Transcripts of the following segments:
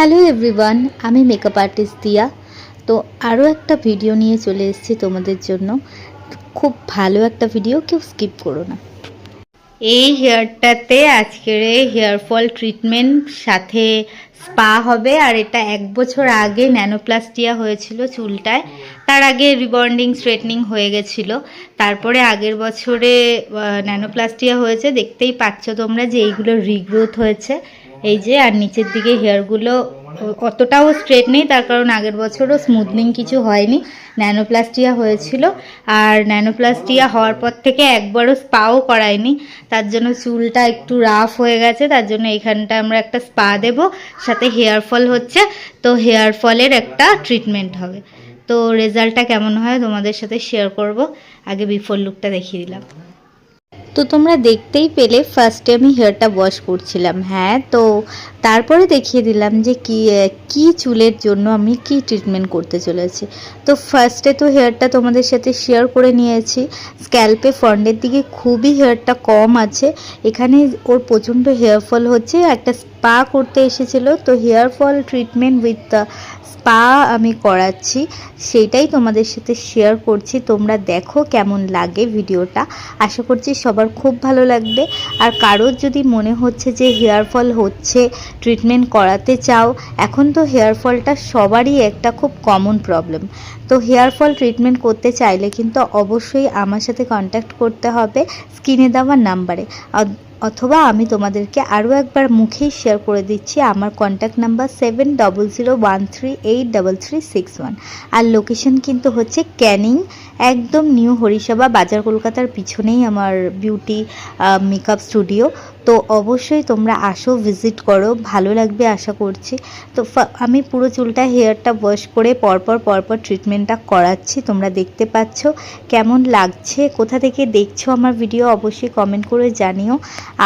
Hello everyone আমি makeup artist Diya তো আরও একটা ভিডিও নিয়ে চলে এসেছি তোমাদের জন্য। খুব ভালো একটা ভিডিও কেউ স্কিপ করো না। এই হেয়ারটাতে আজকের হেয়ার ফল ট্রিটমেন্ট সাথে স্পা হবে, আর এটা এক বছর আগে ন্যানোপ্লাস্টিয়া হয়েছিল চুলটায়। তার আগে রিবন্ডিং, স্ট্রেটনিং হয়ে গেছিল। তারপরে আগের বছরে ন্যানোপ্লাস্টিয়া হয়েছে, দেখতেই পাচ্ছ তোমরা যে এইগুলো রিগ্রোথ হয়েছে। এই যে, আর নিচের দিকে হেয়ারগুলো অতটাও স্ট্রেট নেই, তার কারণ আগের বছরও স্মুথনিং কিছু হয়নি। ন্যানোপ্লাস্টিয়া হয়েছিল আর ন্যানোপ্লাস্টিয়া হওয়ার পর থেকে একবারও স্পাও করায়নি। তার জন্য চুলটা একটু রাফ হয়ে গেছে, তার জন্য এখানটা আমরা একটা স্পা দেব, সাথে হেয়ার ফল হচ্ছে, তো হেয়ার ফলের একটা ট্রিটমেন্ট হবে। তো রেজাল্টটা কেমন হয় তোমাদের সাথে শেয়ার করব, আগে বিফোর লুকটা দেখিয়ে দিলাম। তো তোমরা দেখতেই পেলে ফার্স্টে আমি হেয়ারটা ওয়াশ করছিলাম হ্যাঁ? তো তারপরে দেখিয়ে দিলাম যে কি কি চুলের জন্য আমি কি ট্রিটমেন্ট করতে চলেছি। তো ফার্স্টে তো হেয়ারটা তোমাদের সাথে শেয়ার করে নিয়েছি। স্ক্যাল্পে ফ্রন্টের দিকে খুবই হেয়ারটা কম আছে। এখানে ওর প্রচণ্ড হেয়ার ফল হচ্ছে। একটা স্পা করতে এসেছিল, তো hair fall treatment with the spa আমি করাচ্ছি। সেইটাই তোমাদের সাথে শেয়ার করছি। তোমরা দেখো কেমন লাগে ভিডিওটা আশা করছি সবার খুব ভালো লাগবে। আর কারোর যদি মনে হচ্ছে যে হেয়ার ফল হচ্ছে ট্রিটমেন্ট করাতে চাও, এখন তো হেয়ার ফলটা সবারই একটা খুব কমন প্রবলেম তো হেয়ার ফল ট্রিটমেন্ট করতে চাইলে কিন্তু অবশ্যই আমার সাথে কন্ট্যাক্ট করতে হবে স্কিনে দেওয়া নাম্বারে অথবা আমি তোমাদেরকে আরও একবার মুখেই শেয়ার করে দিচ্ছি আমার contact number seven double zero one three eight double three six one আর লোকেশন কিন্তু হচ্ছে ক্যানিং, একদম নিউ হরিসভা, বাজার কলকাতার পিছনেই আমার বিউটি মেকআপ স্টুডিও তো অবশ্যই তোমরা আসো ভিজিট করো, ভালো লাগবে আশা করছি। তো আমি পুরো চুলটা হেয়ারটা ওয়াশ করে পরপর পরপর ট্রিটমেন্টটা করাচ্ছি, তোমরা দেখতে পাচ্ছ কেমন লাগছে। কোথা থেকে দেখছ আমার ভিডিও অবশ্যই কমেন্ট করে জানিও।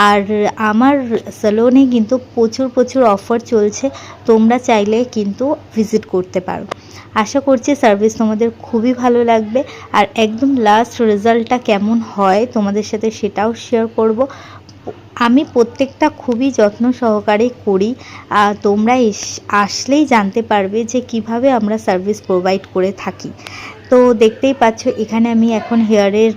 আর আমার স্যালনে কিন্তু প্রচুর প্রচুর অফার চলছে, তোমরা চাইলে কিন্তু ভিজিট করতে পারো। আশা করছি সার্ভিস তোমাদের খুবই ভালো লাগবে। আর একদম লাস্ট রেজাল্টটা কেমন হয় তোমাদের সাথে সেটাও শেয়ার করব। আমি প্রত্যেকটা খুবই যত্ন সহকারে করি। তোমরা আসলেই জানতে পারবে যে কীভাবে আমরা সার্ভিস প্রোভাইড করে থাকি। তো দেখতেই পাচ্ছ, এখানে আমি এখন হেয়ারের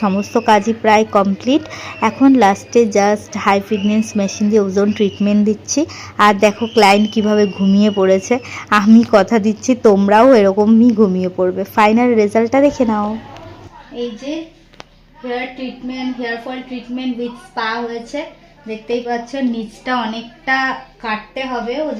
সমস্ত কাজই প্রায় কমপ্লিট এখন লাস্টে জাস্ট হাই ফিটনেস মেশিন দিয়ে ওজন ট্রিটমেন্ট দিচ্ছি। আর দেখো ক্লায়েন্ট কীভাবে ঘুমিয়ে পড়েছে। আমি কথা দিচ্ছি, তোমরাও এরকমই ঘুমিয়ে পড়বে। ফাইনাল রেজাল্টটা দেখে নাও। এই যে hair treatment hair fall treatment with spa হয়েছে। দেখতেই পাচ্ছ নিচটা অনেকটা কাটতে হবে।